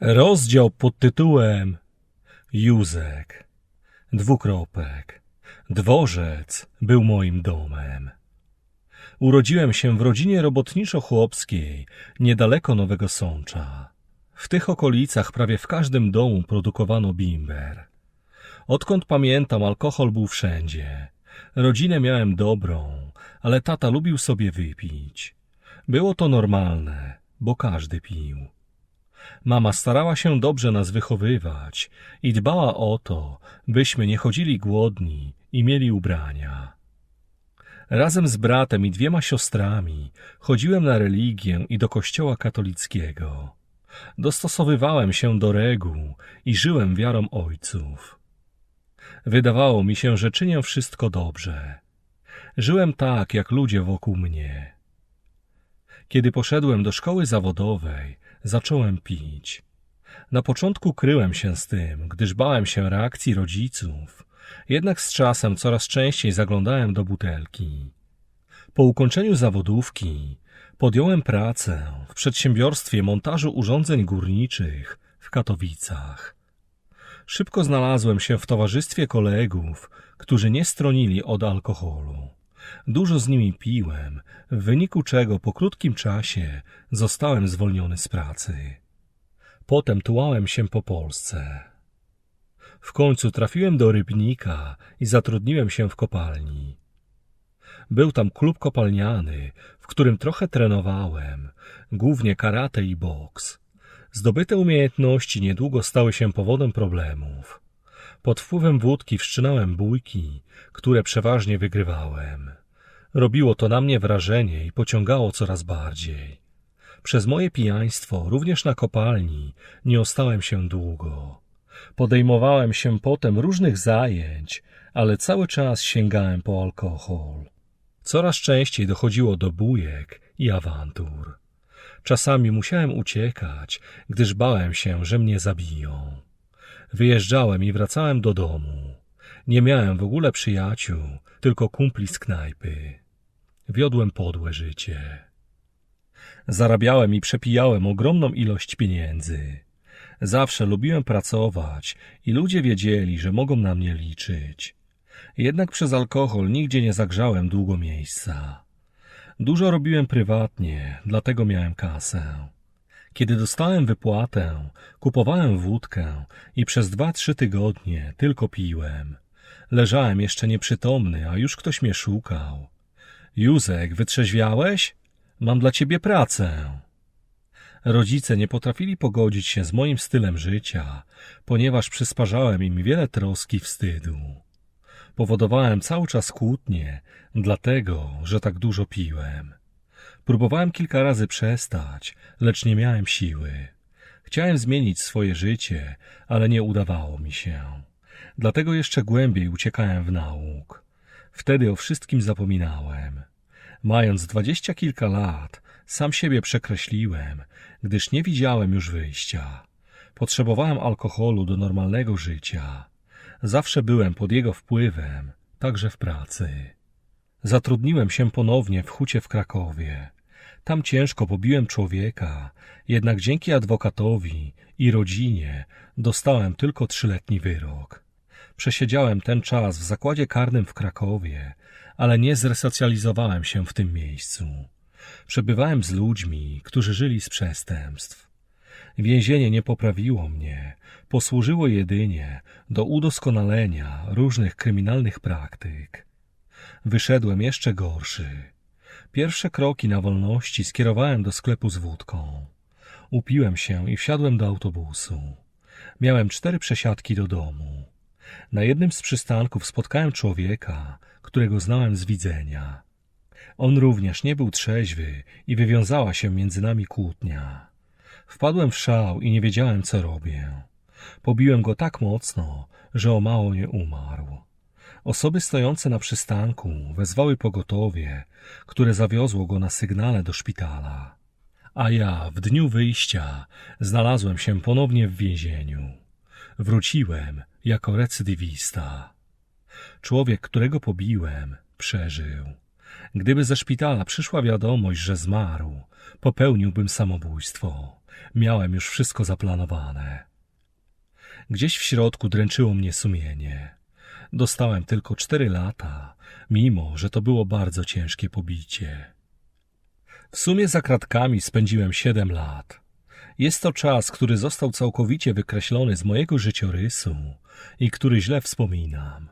Rozdział pod tytułem Józek. Dwukropek. Dworzec był moim domem. Urodziłem się w rodzinie robotniczo-chłopskiej, niedaleko Nowego Sącza. W tych okolicach prawie w każdym domu produkowano bimber. Odkąd pamiętam, alkohol był wszędzie. Rodzinę miałem dobrą, ale tata lubił sobie wypić. Było to normalne, bo każdy pił. Mama starała się dobrze nas wychowywać i dbała o to, byśmy nie chodzili głodni i mieli ubrania. Razem z bratem i dwiema siostrami chodziłem na religię i do kościoła katolickiego. Dostosowywałem się do reguł i żyłem wiarą ojców. Wydawało mi się, że czynię wszystko dobrze. Żyłem tak, jak ludzie wokół mnie. Kiedy poszedłem do szkoły zawodowej, zacząłem pić. Na początku kryłem się z tym, gdyż bałem się reakcji rodziców, jednak z czasem coraz częściej zaglądałem do butelki. Po ukończeniu zawodówki podjąłem pracę w przedsiębiorstwie montażu urządzeń górniczych w Katowicach. Szybko znalazłem się w towarzystwie kolegów, którzy nie stronili od alkoholu. Dużo z nimi piłem, w wyniku czego po krótkim czasie zostałem zwolniony z pracy. Potem tułałem się po Polsce. W końcu trafiłem do Rybnika i zatrudniłem się w kopalni. Był tam klub kopalniany, w którym trochę trenowałem, głównie karate i boks. Zdobyte umiejętności niedługo stały się powodem problemów. Pod wpływem wódki wszczynałem bójki, które przeważnie wygrywałem. Robiło to na mnie wrażenie i pociągało coraz bardziej. Przez moje pijaństwo, również na kopalni, nie ostałem się długo. Podejmowałem się potem różnych zajęć, ale cały czas sięgałem po alkohol. Coraz częściej dochodziło do bujek i awantur. Czasami musiałem uciekać, gdyż bałem się, że mnie zabiją. Wyjeżdżałem i wracałem do domu. Nie miałem w ogóle przyjaciół, tylko kumpli z knajpy. Wiodłem podłe życie. Zarabiałem i przepijałem ogromną ilość pieniędzy. Zawsze lubiłem pracować i ludzie wiedzieli, że mogą na mnie liczyć. Jednak przez alkohol nigdzie nie zagrzałem długo miejsca. Dużo robiłem prywatnie, dlatego miałem kasę. Kiedy dostałem wypłatę, kupowałem wódkę i przez dwa, trzy tygodnie tylko piłem. Leżałem jeszcze nieprzytomny, a już ktoś mnie szukał. Józek, wytrzeźwiałeś? Mam dla ciebie pracę. Rodzice nie potrafili pogodzić się z moim stylem życia, ponieważ przysparzałem im wiele troski wstydu. Powodowałem cały czas kłótnie, dlatego, że tak dużo piłem. Próbowałem kilka razy przestać, lecz nie miałem siły. Chciałem zmienić swoje życie, ale nie udawało mi się. Dlatego jeszcze głębiej uciekałem w nauk. Wtedy o wszystkim zapominałem. Mając dwadzieścia kilka lat, sam siebie przekreśliłem, gdyż nie widziałem już wyjścia. Potrzebowałem alkoholu do normalnego życia. Zawsze byłem pod jego wpływem, także w pracy. Zatrudniłem się ponownie w hucie w Krakowie. Tam ciężko pobiłem człowieka, jednak dzięki adwokatowi i rodzinie dostałem tylko trzyletni wyrok. Przesiedziałem ten czas w zakładzie karnym w Krakowie, ale nie zresocjalizowałem się w tym miejscu. Przebywałem z ludźmi, którzy żyli z przestępstw. Więzienie nie poprawiło mnie, posłużyło jedynie do udoskonalenia różnych kryminalnych praktyk. Wyszedłem jeszcze gorszy. Pierwsze kroki na wolności skierowałem do sklepu z wódką. Upiłem się i wsiadłem do autobusu. Miałem cztery przesiadki do domu. Na jednym z przystanków spotkałem człowieka, którego znałem z widzenia. On również nie był trzeźwy i wywiązała się między nami kłótnia. Wpadłem w szał i nie wiedziałem, co robię. Pobiłem go tak mocno, że o mało nie umarł. Osoby stojące na przystanku wezwały pogotowie, które zawiozło go na sygnale do szpitala. A ja w dniu wyjścia znalazłem się ponownie w więzieniu. Wróciłem jako recydywista. Człowiek, którego pobiłem, przeżył. Gdyby ze szpitala przyszła wiadomość, że zmarł, popełniłbym samobójstwo. Miałem już wszystko zaplanowane. Gdzieś w środku dręczyło mnie sumienie. Dostałem tylko cztery lata, mimo że to było bardzo ciężkie pobicie. W sumie za kratkami spędziłem siedem lat. Jest to czas, który został całkowicie wykreślony z mojego życiorysu i który źle wspominam.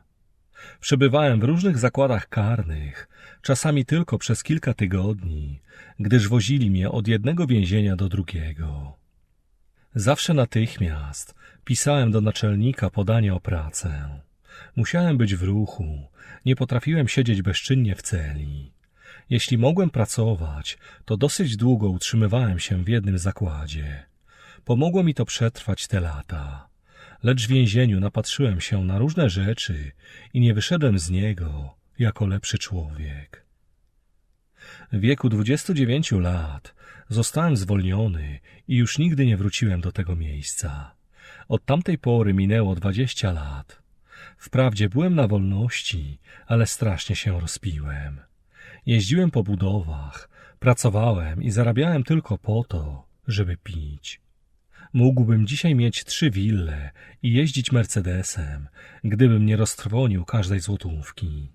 Przebywałem w różnych zakładach karnych, czasami tylko przez kilka tygodni, gdyż wozili mnie od jednego więzienia do drugiego. Zawsze natychmiast pisałem do naczelnika podanie o pracę. Musiałem być w ruchu, nie potrafiłem siedzieć bezczynnie w celi. Jeśli mogłem pracować, to dosyć długo utrzymywałem się w jednym zakładzie. Pomogło mi to przetrwać te lata. Lecz w więzieniu napatrzyłem się na różne rzeczy i nie wyszedłem z niego jako lepszy człowiek. W wieku 29 lat zostałem zwolniony i już nigdy nie wróciłem do tego miejsca. Od tamtej pory minęło 20 lat. Wprawdzie byłem na wolności, ale strasznie się rozpiłem. Jeździłem po budowach, pracowałem i zarabiałem tylko po to, żeby pić. Mógłbym dzisiaj mieć trzy wille i jeździć Mercedesem, gdybym nie roztrwonił każdej złotówki.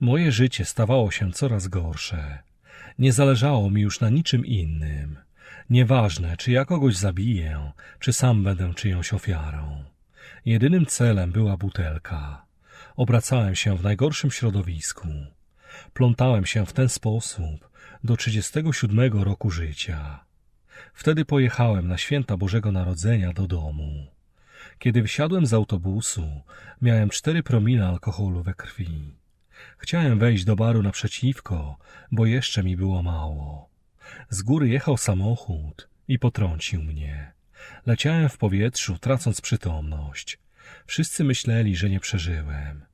Moje życie stawało się coraz gorsze. Nie zależało mi już na niczym innym. Nieważne, czy ja kogoś zabiję, czy sam będę czyjąś ofiarą. Jedynym celem była butelka. Obracałem się w najgorszym środowisku. Plątałem się w ten sposób do 37 roku życia. Wtedy pojechałem na święta Bożego Narodzenia do domu. Kiedy wysiadłem z autobusu, miałem cztery promile alkoholu we krwi. Chciałem wejść do baru naprzeciwko, bo jeszcze mi było mało. Z góry jechał samochód i potrącił mnie. Leciałem w powietrzu, tracąc przytomność. Wszyscy myśleli, że nie przeżyłem.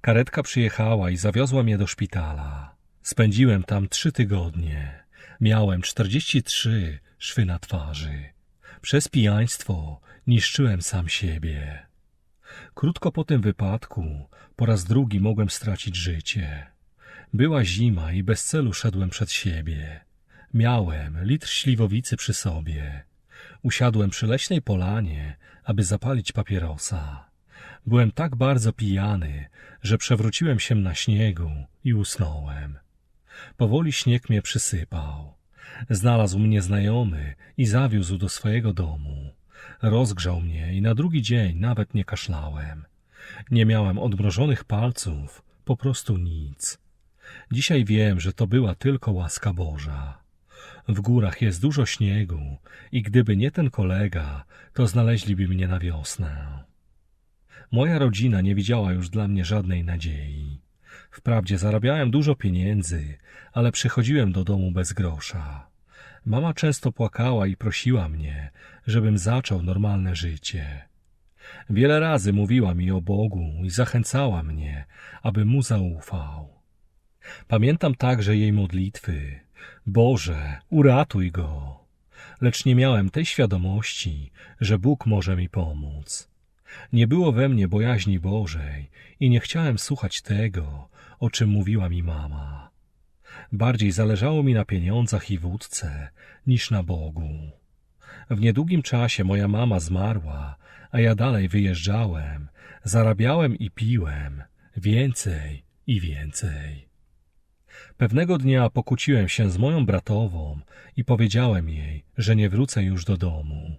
Karetka przyjechała i zawiozła mnie do szpitala. Spędziłem tam trzy tygodnie. Miałem czterdzieści trzy szwy na twarzy. Przez pijaństwo niszczyłem sam siebie. Krótko po tym wypadku po raz drugi mogłem stracić życie. Była zima i bez celu szedłem przed siebie. Miałem litr śliwowicy przy sobie. Usiadłem przy leśnej polanie, aby zapalić papierosa. Byłem tak bardzo pijany, że przewróciłem się na śniegu i usnąłem. Powoli śnieg mnie przysypał. Znalazł mnie znajomy i zawiózł do swojego domu. Rozgrzał mnie i na drugi dzień nawet nie kaszlałem. Nie miałem odmrożonych palców, po prostu nic. Dzisiaj wiem, że to była tylko łaska Boża. W górach jest dużo śniegu i gdyby nie ten kolega, to znaleźliby mnie na wiosnę. Moja rodzina nie widziała już dla mnie żadnej nadziei. Wprawdzie zarabiałem dużo pieniędzy, ale przychodziłem do domu bez grosza. Mama często płakała i prosiła mnie, żebym zaczął normalne życie. Wiele razy mówiła mi o Bogu i zachęcała mnie, aby mu zaufał. Pamiętam także jej modlitwy: Boże, uratuj go. Lecz nie miałem tej świadomości, że Bóg może mi pomóc. Nie było we mnie bojaźni Bożej i nie chciałem słuchać tego, o czym mówiła mi mama. Bardziej zależało mi na pieniądzach i wódce niż na Bogu. W niedługim czasie moja mama zmarła, a ja dalej wyjeżdżałem, zarabiałem i piłem więcej i więcej. Pewnego dnia pokłóciłem się z moją bratową i powiedziałem jej, że nie wrócę już do domu.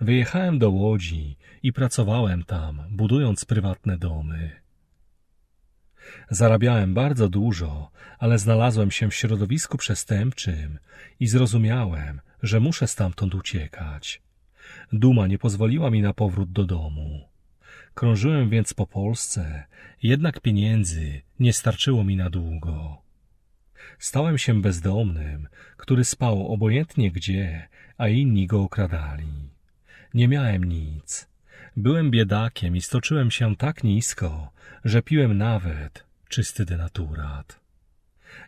Wyjechałem do Łodzi i pracowałem tam, budując prywatne domy. Zarabiałem bardzo dużo, ale znalazłem się w środowisku przestępczym i zrozumiałem, że muszę stamtąd uciekać. Duma nie pozwoliła mi na powrót do domu. Krążyłem więc po Polsce, jednak pieniędzy nie starczyło mi na długo. Stałem się bezdomnym, który spał obojętnie gdzie, a inni go okradali. Nie miałem nic. Byłem biedakiem i stoczyłem się tak nisko, że piłem nawet czysty denaturat.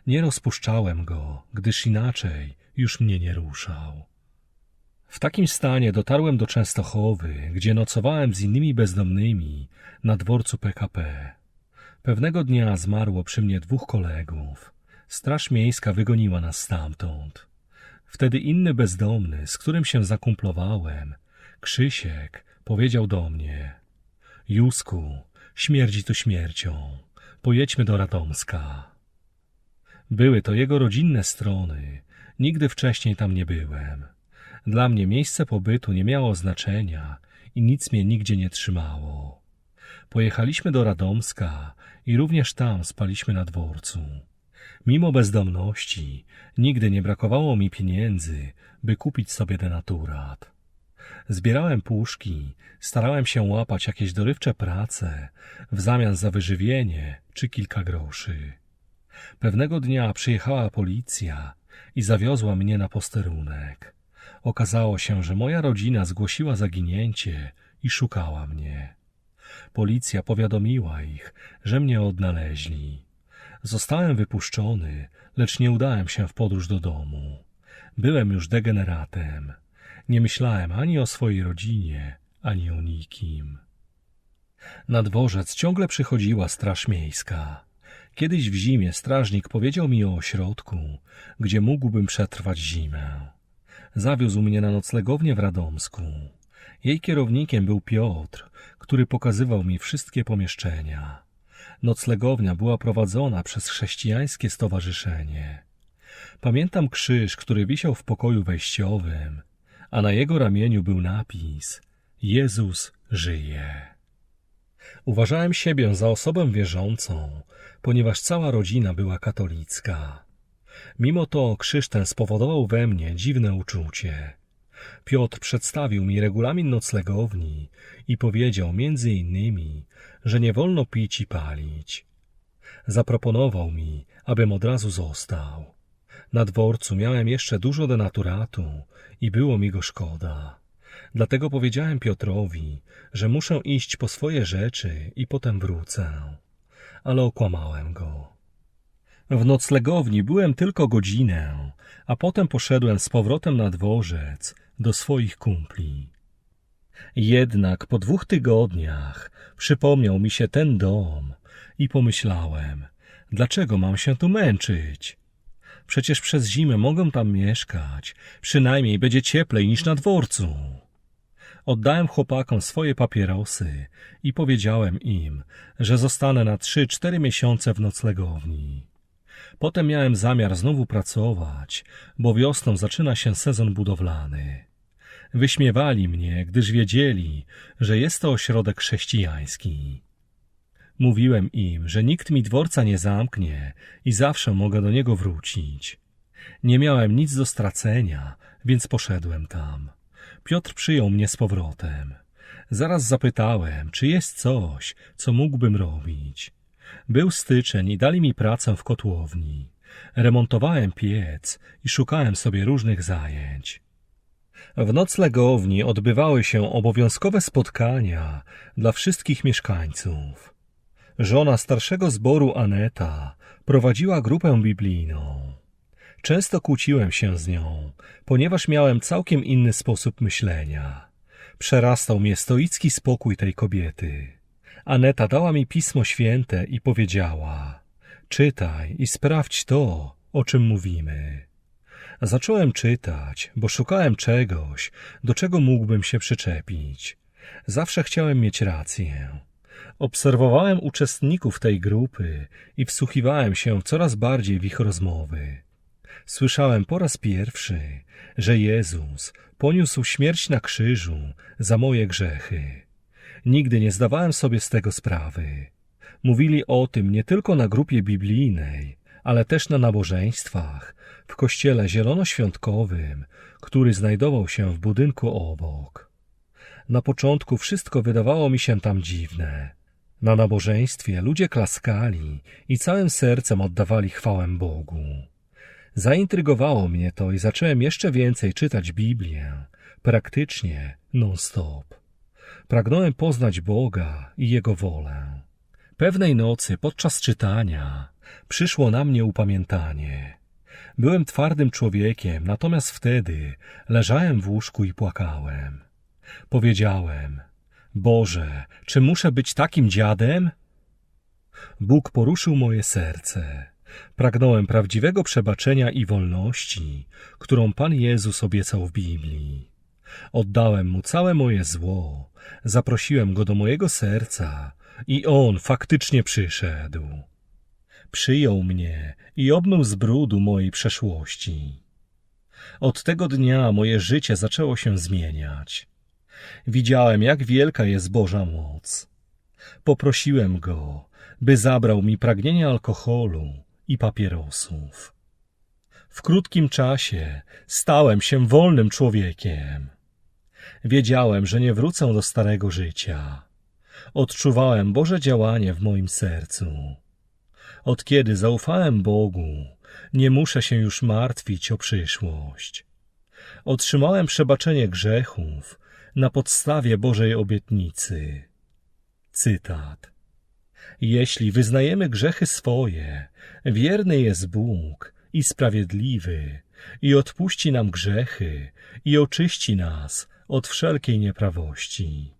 Nie rozpuszczałem go, gdyż inaczej już mnie nie ruszał. W takim stanie dotarłem do Częstochowy, gdzie nocowałem z innymi bezdomnymi na dworcu PKP. Pewnego dnia zmarło przy mnie dwóch kolegów. Straż miejska wygoniła nas stamtąd. Wtedy inny bezdomny, z którym się zakumplowałem, Krzysiek, powiedział do mnie: Jusku, śmierdzi tu śmiercią. Pojedźmy do Radomska. Były to jego rodzinne strony. Nigdy wcześniej tam nie byłem. Dla mnie miejsce pobytu nie miało znaczenia i nic mnie nigdzie nie trzymało. Pojechaliśmy do Radomska i również tam spaliśmy na dworcu. Mimo bezdomności, nigdy nie brakowało mi pieniędzy, by kupić sobie denaturat. Zbierałem puszki, starałem się łapać jakieś dorywcze prace w zamian za wyżywienie czy kilka groszy. Pewnego dnia przyjechała policja i zawiozła mnie na posterunek. Okazało się, że moja rodzina zgłosiła zaginięcie i szukała mnie. Policja powiadomiła ich, że mnie odnaleźli. Zostałem wypuszczony, lecz nie udałem się w podróż do domu. Byłem już degeneratem. Nie myślałem ani o swojej rodzinie, ani o nikim. Na dworzec ciągle przychodziła straż miejska. Kiedyś w zimie strażnik powiedział mi o ośrodku, gdzie mógłbym przetrwać zimę. Zawiózł mnie na noclegownię w Radomsku. Jej kierownikiem był Piotr, który pokazywał mi wszystkie pomieszczenia. Noclegownia była prowadzona przez chrześcijańskie stowarzyszenie. Pamiętam krzyż, który wisiał w pokoju wejściowym, a na jego ramieniu był napis Jezus żyje. Uważałem siebie za osobę wierzącą, ponieważ cała rodzina była katolicka. Mimo to krzyż spowodował we mnie dziwne uczucie. Piotr przedstawił mi regulamin noclegowni i powiedział między innymi, że nie wolno pić i palić. Zaproponował mi, abym od razu został. Na dworcu miałem jeszcze dużo denaturatu i było mi go szkoda. Dlatego powiedziałem Piotrowi, że muszę iść po swoje rzeczy i potem wrócę. Ale okłamałem go. W noclegowni byłem tylko godzinę, a potem poszedłem z powrotem na dworzec do swoich kumpli. Jednak po dwóch tygodniach przypomniał mi się ten dom i pomyślałem, dlaczego mam się tu męczyć? Przecież przez zimę mogę tam mieszkać, przynajmniej będzie cieplej niż na dworcu. Oddałem chłopakom swoje papierosy i powiedziałem im, że zostanę na trzy, cztery miesiące w noclegowni. Potem miałem zamiar znowu pracować, bo wiosną zaczyna się sezon budowlany. Wyśmiewali mnie, gdyż wiedzieli, że jest to ośrodek chrześcijański. Mówiłem im, że nikt mi dworca nie zamknie i zawsze mogę do niego wrócić. Nie miałem nic do stracenia, więc poszedłem tam. Piotr przyjął mnie z powrotem. Zaraz zapytałem, czy jest coś, co mógłbym robić. Był styczeń i dali mi pracę w kotłowni. Remontowałem piec i szukałem sobie różnych zajęć. W noclegowni odbywały się obowiązkowe spotkania dla wszystkich mieszkańców. Żona starszego zboru Aneta prowadziła grupę biblijną. Często kłóciłem się z nią, ponieważ miałem całkiem inny sposób myślenia. Przerastał mnie stoicki spokój tej kobiety. Aneta dała mi pismo święte i powiedziała: Czytaj i sprawdź to, o czym mówimy. Zacząłem czytać, bo szukałem czegoś, do czego mógłbym się przyczepić. Zawsze chciałem mieć rację. Obserwowałem uczestników tej grupy i wsłuchiwałem się coraz bardziej w ich rozmowy. Słyszałem po raz pierwszy, że Jezus poniósł śmierć na krzyżu za moje grzechy. Nigdy nie zdawałem sobie z tego sprawy. Mówili o tym nie tylko na grupie biblijnej, ale też na nabożeństwach, w kościele zielonoświątkowym, który znajdował się w budynku obok. Na początku wszystko wydawało mi się tam dziwne. Na nabożeństwie ludzie klaskali i całym sercem oddawali chwałę Bogu. Zaintrygowało mnie to i zacząłem jeszcze więcej czytać Biblię, praktycznie non-stop. Pragnąłem poznać Boga i Jego wolę. Pewnej nocy podczas czytania przyszło na mnie upamiętanie. Byłem twardym człowiekiem, natomiast wtedy leżałem w łóżku i płakałem. Powiedziałem: Boże, czy muszę być takim dziadem? Bóg poruszył moje serce. Pragnąłem prawdziwego przebaczenia i wolności, którą Pan Jezus obiecał w Biblii. Oddałem mu całe moje zło, zaprosiłem go do mojego serca i on faktycznie przyszedł. Przyjął mnie i obmył z brudu mojej przeszłości. Od tego dnia moje życie zaczęło się zmieniać. Widziałem, jak wielka jest Boża moc. Poprosiłem go, by zabrał mi pragnienie alkoholu i papierosów. W krótkim czasie stałem się wolnym człowiekiem. Wiedziałem, że nie wrócę do starego życia. Odczuwałem Boże działanie w moim sercu. Od kiedy zaufałem Bogu, nie muszę się już martwić o przyszłość. Otrzymałem przebaczenie grzechów na podstawie Bożej obietnicy. Cytat. Jeśli wyznajemy grzechy swoje, wierny jest Bóg i sprawiedliwy i odpuści nam grzechy i oczyści nas od wszelkiej nieprawości.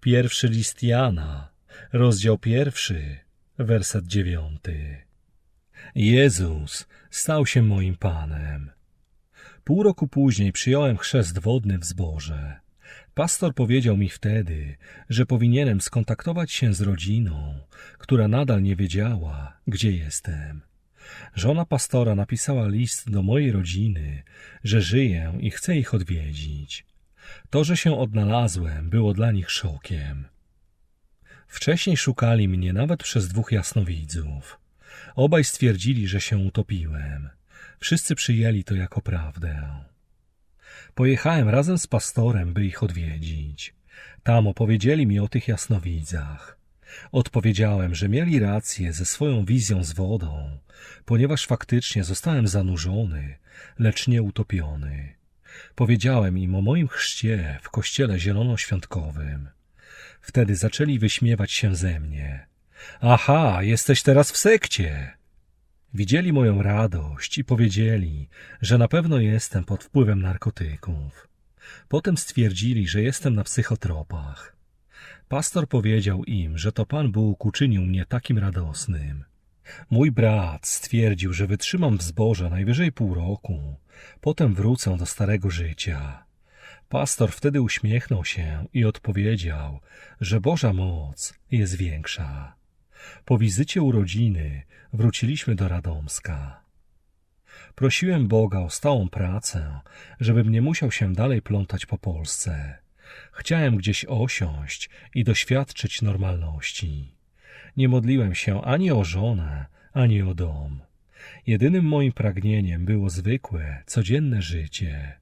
Pierwszy list Jana, rozdział pierwszy, werset dziewiąty. Jezus stał się moim Panem. Pół roku później przyjąłem chrzest wodny w zborze. Pastor powiedział mi wtedy, że powinienem skontaktować się z rodziną, która nadal nie wiedziała, gdzie jestem. Żona pastora napisała list do mojej rodziny, że żyję i chcę ich odwiedzić. To, że się odnalazłem, było dla nich szokiem. Wcześniej szukali mnie nawet przez dwóch jasnowidzów. Obaj stwierdzili, że się utopiłem. Wszyscy przyjęli to jako prawdę. Pojechałem razem z pastorem, by ich odwiedzić. Tam opowiedzieli mi o tych jasnowidzach. Odpowiedziałem, że mieli rację ze swoją wizją z wodą, ponieważ faktycznie zostałem zanurzony, lecz nie utopiony. Powiedziałem im o moim chrzcie w kościele zielonoświątkowym. Wtedy zaczęli wyśmiewać się ze mnie. Aha, jesteś teraz w sekcie! Widzieli moją radość i powiedzieli, że na pewno jestem pod wpływem narkotyków. Potem stwierdzili, że jestem na psychotropach. Pastor powiedział im, że to Pan Bóg uczynił mnie takim radosnym. Mój brat stwierdził, że wytrzymam w zborze najwyżej pół roku, potem wrócę do starego życia. Pastor wtedy uśmiechnął się i odpowiedział, że Boża moc jest większa. Po wizycie urodziny wróciliśmy do Radomska. Prosiłem Boga o stałą pracę, żebym nie musiał się dalej plątać po Polsce. Chciałem gdzieś osiąść i doświadczyć normalności. Nie modliłem się ani o żonę, ani o dom. Jedynym moim pragnieniem było zwykłe, codzienne życie.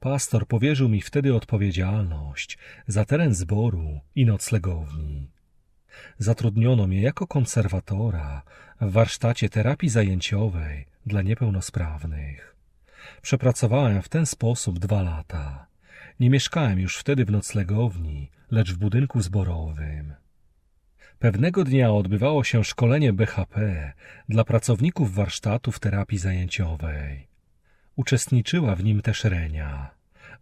Pastor powierzył mi wtedy odpowiedzialność za teren zboru i noclegowni. Zatrudniono mnie jako konserwatora w warsztacie terapii zajęciowej dla niepełnosprawnych. Przepracowałem w ten sposób dwa lata. Nie mieszkałem już wtedy w noclegowni, lecz w budynku zborowym. Pewnego dnia odbywało się szkolenie BHP dla pracowników warsztatów terapii zajęciowej. Uczestniczyła w nim też Renia.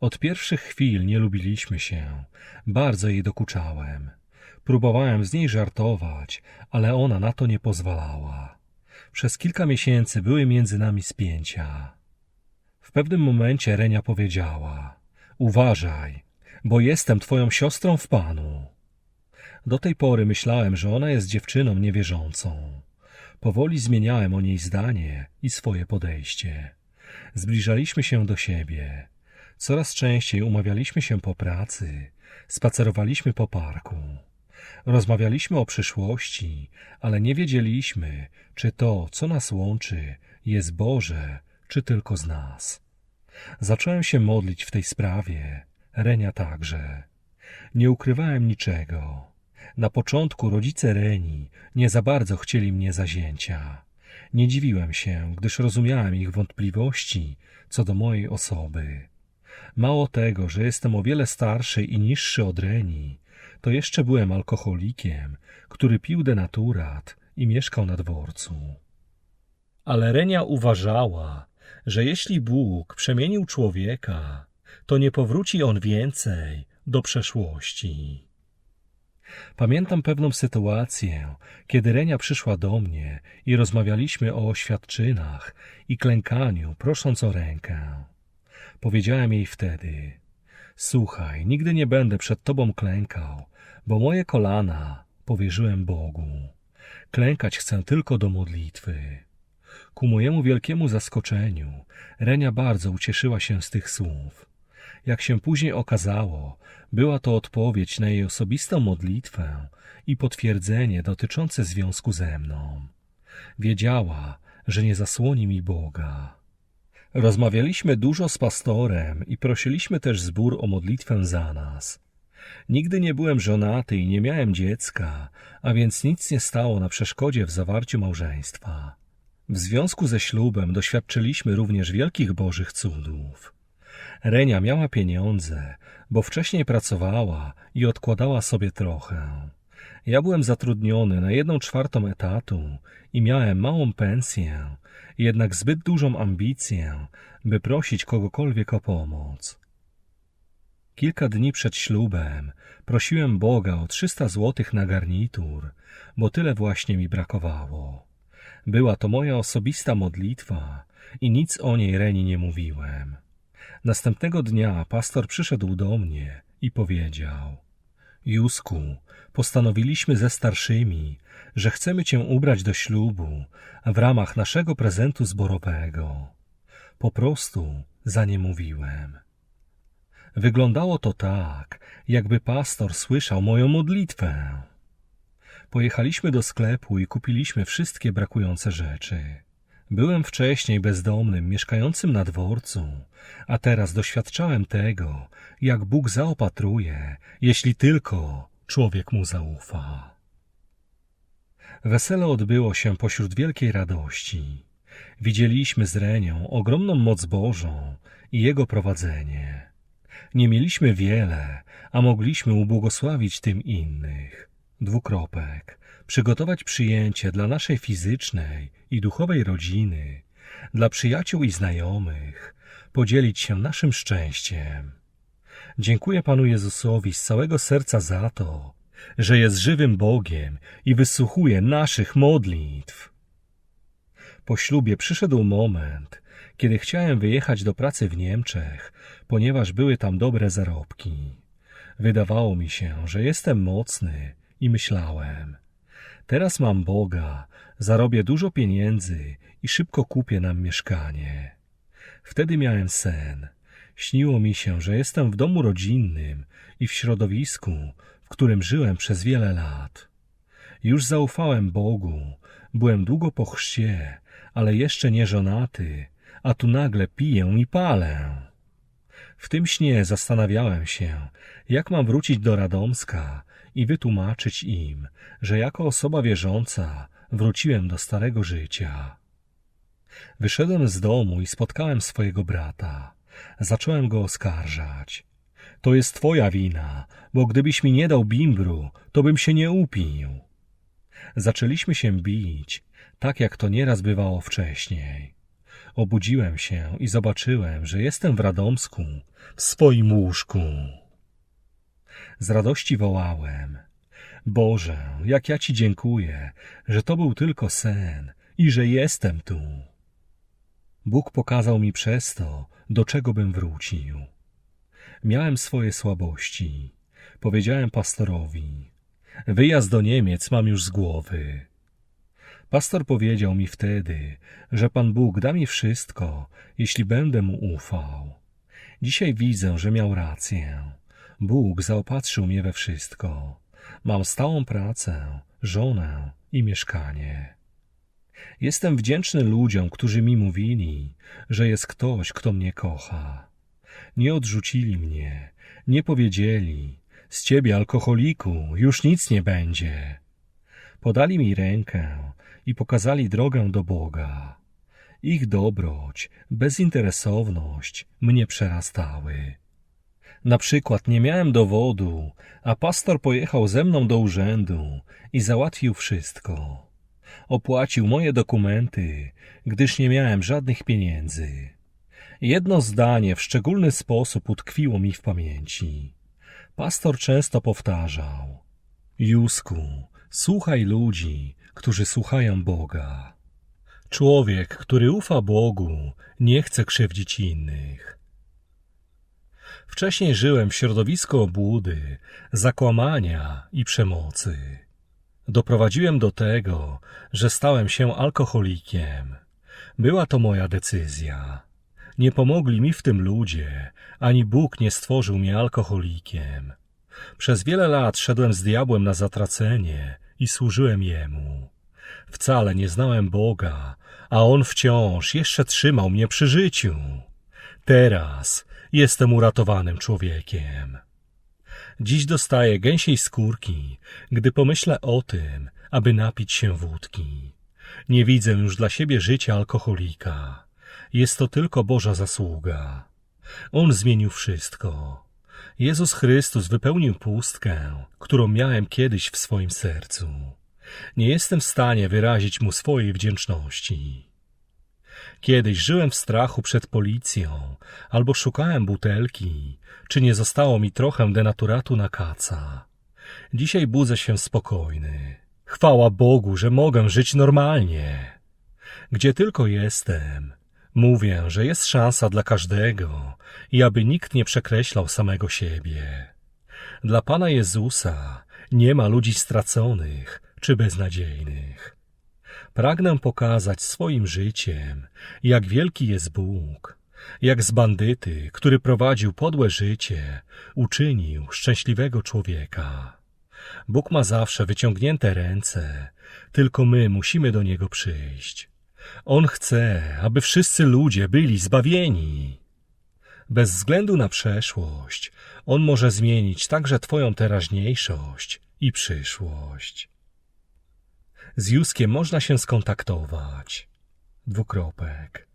Od pierwszych chwil nie lubiliśmy się. Bardzo jej dokuczałem. Próbowałem z niej żartować, ale ona na to nie pozwalała. Przez kilka miesięcy były między nami spięcia. W pewnym momencie Renia powiedziała: Uważaj, bo jestem twoją siostrą w panu. Do tej pory myślałem, że ona jest dziewczyną niewierzącą. Powoli zmieniałem o niej zdanie i swoje podejście. Zbliżaliśmy się do siebie. Coraz częściej umawialiśmy się po pracy, spacerowaliśmy po parku. Rozmawialiśmy o przyszłości, ale nie wiedzieliśmy, czy to, co nas łączy, jest Boże, czy tylko z nas. Zacząłem się modlić w tej sprawie, Renia także. Nie ukrywałem niczego. Na początku rodzice Reni nie za bardzo chcieli mnie zazięcia. Nie dziwiłem się, gdyż rozumiałem ich wątpliwości co do mojej osoby. Mało tego, że jestem o wiele starszy i niższy od Reni, to jeszcze byłem alkoholikiem, który pił denaturat i mieszkał na dworcu. Ale Renia uważała, że jeśli Bóg przemienił człowieka, to nie powróci on więcej do przeszłości. Pamiętam pewną sytuację, kiedy Renia przyszła do mnie i rozmawialiśmy o oświadczynach i klękaniu, prosząc o rękę. Powiedziałem jej wtedy: Słuchaj, nigdy nie będę przed tobą klękał, bo moje kolana powierzyłem Bogu. Klękać chcę tylko do modlitwy. Ku mojemu wielkiemu zaskoczeniu, Renia bardzo ucieszyła się z tych słów. Jak się później okazało, była to odpowiedź na jej osobistą modlitwę i potwierdzenie dotyczące związku ze mną. Wiedziała, że nie zasłoni mi Boga. Rozmawialiśmy dużo z pastorem i prosiliśmy też zbór o modlitwę za nas. Nigdy nie byłem żonaty i nie miałem dziecka, a więc nic nie stało na przeszkodzie w zawarciu małżeństwa. W związku ze ślubem doświadczyliśmy również wielkich bożych cudów. Renia miała pieniądze, bo wcześniej pracowała i odkładała sobie trochę. Ja byłem zatrudniony na jedną czwartą etatu i miałem małą pensję, jednak zbyt dużą ambicję, by prosić kogokolwiek o pomoc. Kilka dni przed ślubem prosiłem Boga o 300 złotych na garnitur, bo tyle właśnie mi brakowało. Była to moja osobista modlitwa i nic o niej Reni nie mówiłem. Następnego dnia pastor przyszedł do mnie i powiedział: Jusku, postanowiliśmy ze starszymi, że chcemy cię ubrać do ślubu w ramach naszego prezentu zborowego. Po prostu za nie mówiłem. Wyglądało to tak, jakby pastor słyszał moją modlitwę. Pojechaliśmy do sklepu i kupiliśmy wszystkie brakujące rzeczy. Byłem wcześniej bezdomnym, mieszkającym na dworcu, a teraz doświadczałem tego, jak Bóg zaopatruje, jeśli tylko człowiek mu zaufa. Wesele odbyło się pośród wielkiej radości. Widzieliśmy z Renią ogromną moc Bożą i Jego prowadzenie. Nie mieliśmy wiele, a mogliśmy ubłogosławić tym innych. Dwukropek. Przygotować przyjęcie dla naszej fizycznej i duchowej rodziny, dla przyjaciół i znajomych, podzielić się naszym szczęściem. Dziękuję Panu Jezusowi z całego serca za to, że jest żywym Bogiem i wysłuchuje naszych modlitw. Po ślubie przyszedł moment, kiedy chciałem wyjechać do pracy w Niemczech, ponieważ były tam dobre zarobki. Wydawało mi się, że jestem mocny i myślałem: Teraz mam Boga, zarobię dużo pieniędzy i szybko kupię nam mieszkanie. Wtedy miałem sen. Śniło mi się, że jestem w domu rodzinnym i w środowisku, w którym żyłem przez wiele lat. Już zaufałem Bogu, byłem długo po chrzcie, ale jeszcze nie żonaty, a tu nagle piję i palę. W tym śnie zastanawiałem się, jak mam wrócić do Radomska i wytłumaczyć im, że jako osoba wierząca wróciłem do starego życia. Wyszedłem z domu i spotkałem swojego brata. Zacząłem go oskarżać. To jest twoja wina, bo gdybyś mi nie dał bimbru, to bym się nie upił. Zaczęliśmy się bić, tak jak to nieraz bywało wcześniej. Obudziłem się i zobaczyłem, że jestem w Radomsku, w swoim łóżku. Z radości wołałem: Boże, jak ja Ci dziękuję, że to był tylko sen i że jestem tu. Bóg pokazał mi przez to, do czego bym wrócił. Miałem swoje słabości. Powiedziałem pastorowi: Wyjazd do Niemiec mam już z głowy. Pastor powiedział mi wtedy, że Pan Bóg da mi wszystko, jeśli będę mu ufał. Dzisiaj widzę, że miał rację. Bóg zaopatrzył mnie we wszystko. Mam stałą pracę, żonę i mieszkanie. Jestem wdzięczny ludziom, którzy mi mówili, że jest ktoś, kto mnie kocha. Nie odrzucili mnie, nie powiedzieli, z ciebie, alkoholiku, już nic nie będzie. Podali mi rękę i pokazali drogę do Boga. Ich dobroć, bezinteresowność mnie przerastały. Na przykład nie miałem dowodu, a pastor pojechał ze mną do urzędu i załatwił wszystko. Opłacił moje dokumenty, gdyż nie miałem żadnych pieniędzy. Jedno zdanie w szczególny sposób utkwiło mi w pamięci. Pastor często powtarzał: Józku, słuchaj ludzi, którzy słuchają Boga. Człowiek, który ufa Bogu, nie chce krzywdzić innych. Wcześniej żyłem w środowisku obłudy, zakłamania i przemocy. Doprowadziłem do tego, że stałem się alkoholikiem. Była to moja decyzja. Nie pomogli mi w tym ludzie, ani Bóg nie stworzył mnie alkoholikiem. Przez wiele lat szedłem z diabłem na zatracenie i służyłem jemu. Wcale nie znałem Boga, a on wciąż jeszcze trzymał mnie przy życiu. Teraz jestem uratowanym człowiekiem. Dziś dostaję gęsiej skórki, gdy pomyślę o tym, aby napić się wódki. Nie widzę już dla siebie życia alkoholika. Jest to tylko Boża zasługa. On zmienił wszystko. Jezus Chrystus wypełnił pustkę, którą miałem kiedyś w swoim sercu. Nie jestem w stanie wyrazić mu swojej wdzięczności. Kiedyś żyłem w strachu przed policją, albo szukałem butelki, czy nie zostało mi trochę denaturatu na kaca. Dzisiaj budzę się spokojny. Chwała Bogu, że mogę żyć normalnie. Gdzie tylko jestem, mówię, że jest szansa dla każdego i aby nikt nie przekreślał samego siebie. Dla Pana Jezusa nie ma ludzi straconych czy beznadziejnych. Pragnę pokazać swoim życiem, jak wielki jest Bóg, jak z bandyty, który prowadził podłe życie, uczynił szczęśliwego człowieka. Bóg ma zawsze wyciągnięte ręce, tylko my musimy do Niego przyjść. On chce, aby wszyscy ludzie byli zbawieni. Bez względu na przeszłość, On może zmienić także Twoją teraźniejszość i przyszłość. Z Józkiem można się skontaktować. Dwukropek.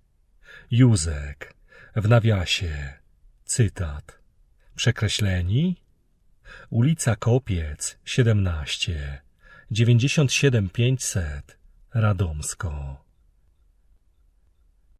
Józek. W nawiasie. Cytat. Przekreśleni? Ulica Kopiec, 17. 97 500. Radomsko.